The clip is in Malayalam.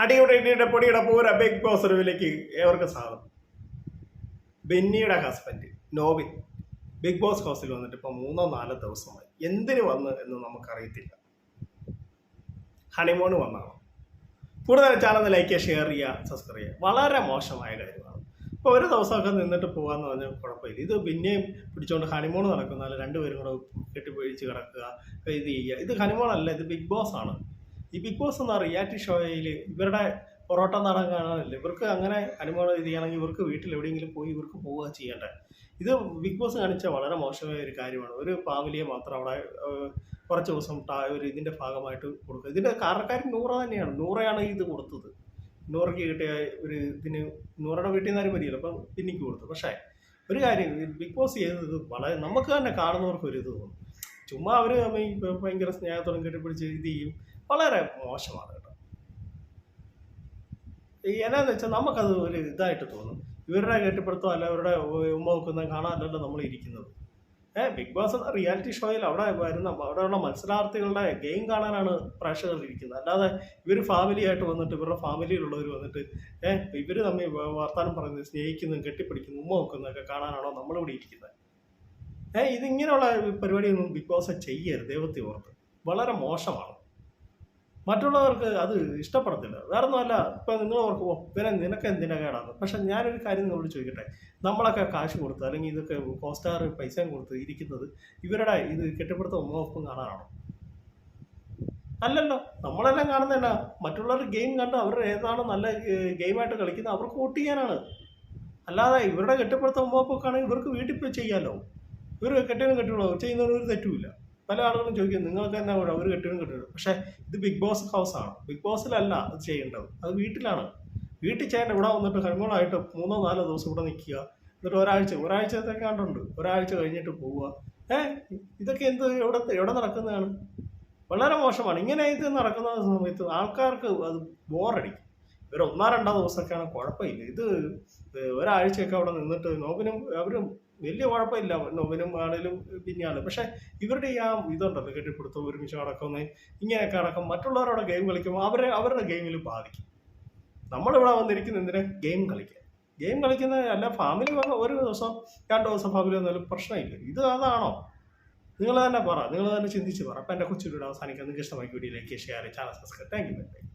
അടിയുടെ ഇടിയുടെ പൊടിയുടെ പൂര ബിഗ് ബോസ് റിവിലേക്ക് ഏവർക്ക് സ്വാഗതം. ബെന്നിയുടെ ഹസ്ബൻഡ് നോബിൻ ബിഗ് ബോസ് ഹൗസിൽ വന്നിട്ട് ഇപ്പൊ മൂന്നോ നാലോ ദിവസമായി. എന്തിന് വന്ന് എന്ന് നമുക്കറിയത്തില്ല. ഹണിമോണ് വന്നാണോ. കൂടുതൽ ചാനൽ ലൈക്ക് ഷെയർ ചെയ്യുക സബ്സ്ക്രൈബ് ചെയ്യുക. വളരെ മോശമായ കാര്യമാണ്. ഇപ്പോൾ ഒരു ദിവസമൊക്കെ നിന്നിട്ട് പോകാമെന്ന് പറഞ്ഞാൽ കുഴപ്പമില്ല. ഇത് പിന്നെയും പിടിച്ചുകൊണ്ട് ഹണിമൂൺ നടക്കുന്ന രണ്ടുപേരും കൂടെ കെട്ടിപ്പൊഴിച്ച് കിടക്കുക ഇത് ചെയ്യുക. ഇത് അല്ല ഇത് ബിഗ് ബോസ് ആണ്. ഈ ബിഗ് ബോസ് എന്ന റിയാലിറ്റി ഷോയിൽ ഇവരുടെ പൊറോട്ട നടക്കാൻ കാണാനല്ലേ? ഇവർക്ക് അങ്ങനെ അനുഭവം ഇത് ചെയ്യണമെങ്കിൽ ഇവർക്ക് വീട്ടിൽ എവിടെയെങ്കിലും പോയി ഇവർക്ക് പോവുക ചെയ്യേണ്ടത് ഇത് ബിഗ് ബോസ് കാണിച്ച വളരെ മോശമായ ഒരു കാര്യമാണ്. ഒരു ഫാമിലിയെ മാത്രം അവിടെ കുറച്ച് ദിവസം ഒരു ഇതിന്റെ ഭാഗമായിട്ട് കൊടുക്കുക. ഇതിന്റെ കാരണക്കാരൻ നൂറ തന്നെയാണ്. നൂറയാണ് ഇത് കൊടുത്തത്. നൂറയ്ക്ക് കിട്ടിയ ഒരു ഇതിന് നൂറയുടെ വീട്ടിൽ നിന്ന് ആരും വരികയില്ല. അപ്പം പിന്നിക്ക് കൊടുത്തു. പക്ഷേ ഒരു കാര്യം ബിഗ് ബോസ് ചെയ്തത് വളരെ നമുക്ക് തന്നെ കാണുന്നവർക്ക് ഒരു ഇത് തോന്നും. ചുമ്മാ അവർ ഭയങ്കര സ്നേഹത്തോടും കെട്ടിപ്പിടിച്ച് ഇത് ചെയ്യും. വളരെ മോശമാണ് കേട്ടോ. എന്നാന്ന് വെച്ചാൽ നമുക്കത് ഒരു ഇതായിട്ട് തോന്നും. ഇവരുടെ കെട്ടിപ്പടുത്തോ അല്ല അവരുടെ ഉമ്മ വെക്കുന്ന കാണാനല്ലല്ലോ നമ്മൾ ഇരിക്കുന്നത്. ഏ ബിഗ് ബോസ് എന്ന റിയാലിറ്റി ഷോയിൽ അവിടെ വരുന്ന അവിടെയുള്ള മത്സരാർത്ഥികളുടെ ഗെയിം കാണാനാണ് പ്രേക്ഷകർ ഇരിക്കുന്നത്. അല്ലാതെ ഇവർ ഫാമിലി ആയിട്ട് വന്നിട്ട് ഇവരുടെ ഫാമിലിയിലുള്ളവർ വന്നിട്ട് ഏഹ് ഇവർ തമ്മിൽ വർത്താനം പറയുന്നത് സ്നേഹിക്കുന്നതും കെട്ടിപ്പിടിക്കുന്നതും ഉമ്മ വെക്കുന്നതൊക്കെ കാണാനാണോ നമ്മളിവിടെ ഇരിക്കുന്നത്? ഏഹ് ഇതിങ്ങനെയുള്ള പരിപാടിയൊന്നും ബിഗ് ബോസ് ചെയ്യരുത് ദൈവത്തെ ഓർത്ത്. വളരെ മോശമാണ്. മറ്റുള്ളവർക്ക് അത് ഇഷ്ടപ്പെടത്തില്ല. വേറെ ഒന്നുമല്ല ഇപ്പം നിങ്ങൾ ഓർക്കുമോ പിന്നെ നിനക്ക് എന്തിനാ കേടാന്ന്? പക്ഷെ ഞാനൊരു കാര്യം നിങ്ങളോട് ചോദിക്കട്ടെ? നമ്മളൊക്കെ കാശ് കൊടുത്ത് അല്ലെങ്കിൽ ഇതൊക്കെ കോസ്റ്റാർ പൈസയും കൊടുത്ത് ഇരിക്കുന്നത് ഇവരുടെ ഇത് കെട്ടിപ്പടുത്ത ഒന്നോപ്പം കാണാനാണോ? അല്ലല്ലോ നമ്മളെല്ലാം കാണുന്നതല്ല. മറ്റുള്ളവർ ഗെയിം കണ്ട് അവർ ഏതാണ് നല്ല ഗെയിമായിട്ട് കളിക്കുന്നത് അവർക്ക് വോട്ട് ചെയ്യാനാണ്. അല്ലാതെ ഇവരുടെ കെട്ടിപ്പടുത്ത ഉമ്മൊപ്പൊക്കെ ആണെങ്കിൽ ഇവർക്ക് വീട്ടിൽ പോയി ചെയ്യാമല്ലോ ഇവർ കെട്ടിനും കെട്ടിടോ ചെയ്യുന്നവർ ഒരു തെറ്റുമില്ല. പല ആളുകളും ചോദിക്കും നിങ്ങൾക്ക് തന്നെ അവർ കെട്ടിനും കെട്ടിടും പക്ഷേ ഇത് ബിഗ് ബോസ് ഹൗസ് ആണ്. ബിഗ് ബോസിലല്ല അത് ചെയ്യേണ്ടത്. അത് വീട്ടിലാണ്. വീട്ടിൽ ചെയ്യേണ്ട ഇവിടെ വന്നിട്ട് ഹണിമൂണായിട്ട് മൂന്നോ നാലോ ദിവസം ഇവിടെ നിൽക്കുക. എന്നിട്ട് ഒരാഴ്ച ഒരാഴ്ചത്തെ കണ്ടുണ്ട് ഒരാഴ്ച കഴിഞ്ഞിട്ട് പോവുക. ഏ ഇതൊക്കെ എന്ത് എവിടെ എവിടെ നടക്കുന്നതാണ്? വളരെ മോശമാണ്. ഇങ്ങനെ ഇത് നടക്കുന്ന സമയത്ത് ആൾക്കാർക്ക് അത് ബോറടിക്കും. ഇവർ ഒന്നോ രണ്ടോ ദിവസമൊക്കെയാണ് കുഴപ്പമില്ല. ഇത് ഒരാഴ്ചയൊക്കെ അവിടെ നിന്നിട്ട് നോബിനും അവരും വലിയ കുഴപ്പമില്ല. നോബിനും ആണെങ്കിലും പിന്നെയാണ്. പക്ഷെ ഇവരുടെ ആ ഇതുണ്ടല്ലോ കെട്ടിപ്പിടുത്തം ഒരുമിച്ച് നടക്കുന്നത് ഇങ്ങനെയൊക്കെ അടക്കം മറ്റുള്ളവരോട് ഗെയിം കളിക്കുമ്പോൾ അവരെ അവരുടെ ഗെയിമിൽ ബാധിക്കും. നമ്മളിവിടെ വന്നിരിക്കുന്ന എന്തിനാ? ഗെയിം കളിക്കാൻ. ഗെയിം കളിക്കുന്ന അല്ല ഫാമിലി വന്ന ഒരു ദിവസം രണ്ട് ദിവസം ഫാമിലി വന്നാലും പ്രശ്നമില്ല. ഇത് അതാണോ? നിങ്ങൾ തന്നെ പറ. നിങ്ങൾ തന്നെ ചിന്തിച്ച് പറ. അപ്പം എന്റെ കൊച്ചു വീഡിയോ അവസാനിക്കാൻ നിങ്ങൾക്ക് ഇഷ്ടമായി വീഡിയോയിലേക്ക് share channel subscribe thank you